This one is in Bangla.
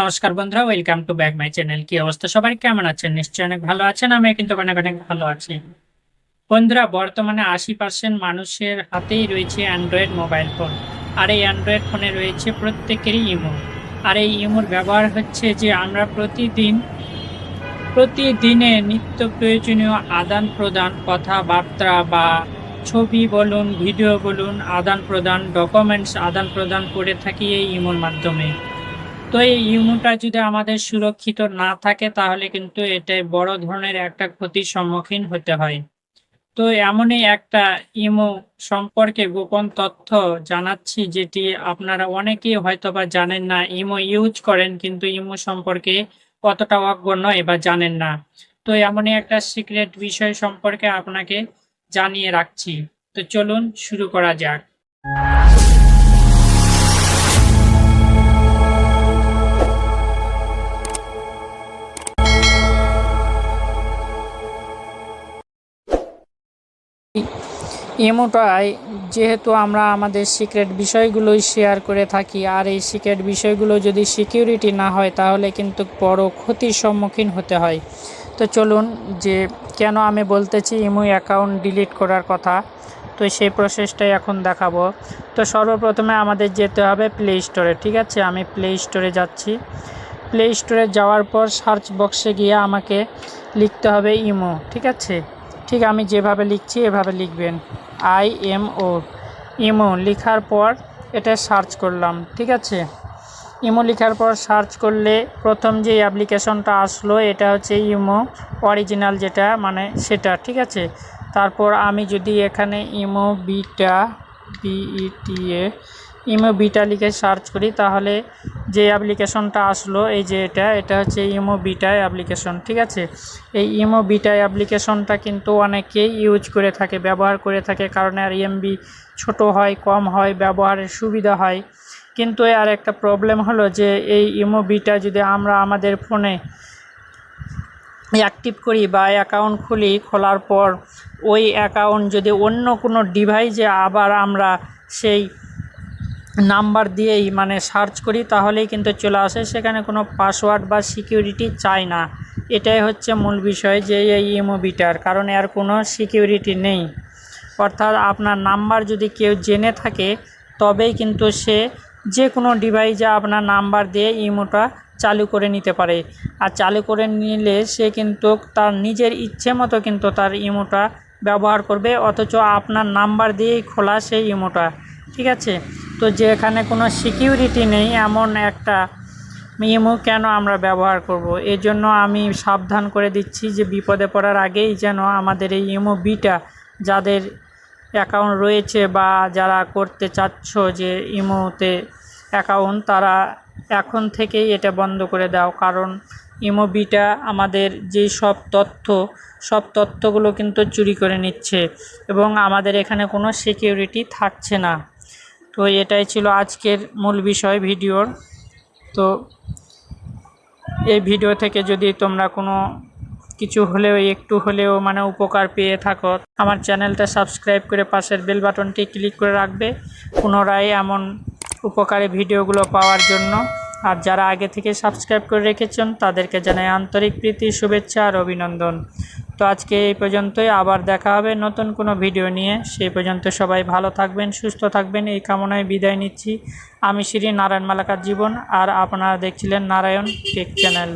নমস্কার বন্ধুরা welcome to back my channel কি অবস্থা? সবাই কেমন আছেন? নিশ্চয়ই অনেক ভালো আছেন আমি কিন্তু অনেক অনেক ভালো আছি। বন্ধুরা, বর্তমানে আশি পার্সেন্ট মানুষের হাতেই রয়েছে অ্যান্ড্রয়েড মোবাইল ফোন আর এই অ্যান্ড্রয়েড ফোনে রয়েছে প্রত্যেকেরই ইমো। আর এই ইমোর ব্যবহার হচ্ছে যে আমরা প্রতিদিন, প্রতিদিনে নিত্য প্রয়োজনীয় আদান প্রদান, কথাবার্তা বা ছবি বলুন, ভিডিও বলুন, আদান প্রদান ডকুমেন্টস আদান প্রদান করে থাকি এই ইমোর মাধ্যমে। তো এই ইমোটা যদি আমাদের সুরক্ষিত না থাকে, তাহলে কিন্তু এটাই বড় ধরনের একটা ক্ষতির সম্মুখীন হতে হয়। তো এমনই একটা ইমো সম্পর্কে গোপন তথ্য জানাচ্ছি, যেটি আপনারা অনেকেই হয়তো বা জানেন না। ইমো ইউজ করেন, কিন্তু ইমো সম্পর্কে কতটা অজ্ঞ নয় বা জানেন না। তো এমনই একটা সিক্রেট বিষয় সম্পর্কে আপনাকে জানিয়ে রাখছি। তো চলুন শুরু করা যাক। ইমোটায় যেহেতু আমরা আমাদের সিক্রেট বিষয়গুলোই শেয়ার করে থাকি, আর এই সিক্রেট বিষয়গুলো যদি সিকিউরিটি না হয়, তাহলে কিন্তু বড় ক্ষতির সম্মুখীন হতে হয়। তো চলুন যে কেন আমি বলতেছি ইমো অ্যাকাউন্ট ডিলিট করার কথা, তো সেই প্রসেসটাই এখন দেখাবো। তো সর্বপ্রথমে আমাদের যেতে হবে প্লে স্টোরে ঠিক আছে? আমি প্লে স্টোরে যাচ্ছি। প্লে স্টোরে যাওয়ার পর সার্চ বক্সে গিয়ে আমাকে লিখতে হবে ইমো, ঠিক আছে? ঠিক আমি যেভাবে লিখছি, এভাবে লিখবেন। I M O. ইমো লেখার পর এটা সার্চ করলাম, ঠিক আছে? ইমো লেখার পর সার্চ করলে প্রথম যে অ্যাপ্লিকেশনটা আসলো, এটা হচ্ছে ইমো অরিজিনাল যেটা মানে সেটা, ঠিক আছে? তারপর আমি যদি এখানে Imo beta B E T A Imo beta লিখে সার্চ করি, তাহলে যে অ্যাপ্লিকেশনটা আসলো, এই যে এটা এটা হচ্ছে ইমো বিটা অ্যাপ্লিকেশন, ঠিক আছে? এই ইমো বিটা অ্যাপ্লিকেশনটা কিন্তু অনেকেই ইউজ করে থাকে, ব্যবহার করে থাকে, কারণ আর এমবি ছোট হয়, কম হয়, ব্যবহারের সুবিধা হয়। কিন্তু আর একটা প্রবলেম হলো যে, এই ইমো বিটা যদি আমরা আমাদের ফোনে অ্যাক্টিভ করি বা অ্যাকাউন্ট খুলি, খোলার পর ওই অ্যাকাউন্ট যদি অন্য কোনো ডিভাইসে আবার আমরা সেই নাম্বার দিয়েই মানে সার্চ করি, তাহলেই কিন্তু চলে আসে। সেখানে কোনো পাসওয়ার্ড বা সিকিউরিটি চাই না। এটাই হচ্ছে মূল বিষয় যে এই ইমোবিটার, কারণ এর কোনো সিকিউরিটি নেই। অর্থাৎ আপনার নাম্বার যদি কেউ জেনে থাকে, তবেই কিন্তু সে যে কোনো ডিভাইসে আপনার নাম্বার দিয়ে ইমোটা চালু করে নিতে পারে। আর চালু করে নিলে সে কিন্তু তার নিজের ইচ্ছে মতো কিন্তু তার ইমোটা ব্যবহার করবে, অথচ আপনার নাম্বার দিয়েই খোলা সেই ইমোটা। ঠিক আছে? তো যেখানে কোনো সিকিউরিটি নেই, এমন একটা ইমো কেন আমরা ব্যবহার করব। এই জন্য আমি সাবধান করে দিচ্ছি যে বিপদে পড়ার আগেই যেন আমাদের এই ইমো বিটা যাদের অ্যাকাউন্ট রয়েছে বা যারা করতে চাচ্ছ যে ইমোতে অ্যাকাউন্ট তারা এখন থেকেই এটা বন্ধ করে দাও কারণ ইমো বিটা আমাদের যেই সব তথ্য, সব তথ্যগুলো কিন্তু চুরি করে নিচ্ছে এবং আমাদের এখানে কোনো সিকিউরিটি থাকছে না তো এটাই ছিল আজকের মূল বিষয় ভিডিওর। তো এই ভিডিও থেকে যদি তোমরা কোনো কিছু হলেও, একটু হলেও মানে উপকার পেয়ে থাকো, আমার চ্যানেলটা সাবস্ক্রাইব করে পাশের বেল বাটনটি ক্লিক করে রাখবে পুনরায় এমন উপকারী ভিডিওগুলো পাওয়ার জন্য। আর যারা আগে থেকে সাবস্ক্রাইব করে রেখেছেন, তাদেরকে জানাই আন্তরিক প্রীতি, শুভেচ্ছা আর অভিনন্দন। তো আজকে এই পর্যন্তই, আবার দেখা হবে নতুন কোনো ভিডিও নিয়ে। সেই পর্যন্ত সবাই ভালো থাকবেন, সুস্থ থাকবেন, এই কামনায় বিদায় নিচ্ছি। আমি শ্রী নারায়ণ মালাকার জীবন, আর আপনারা দেখছিলেন নারায়ণ টেক চ্যানেল।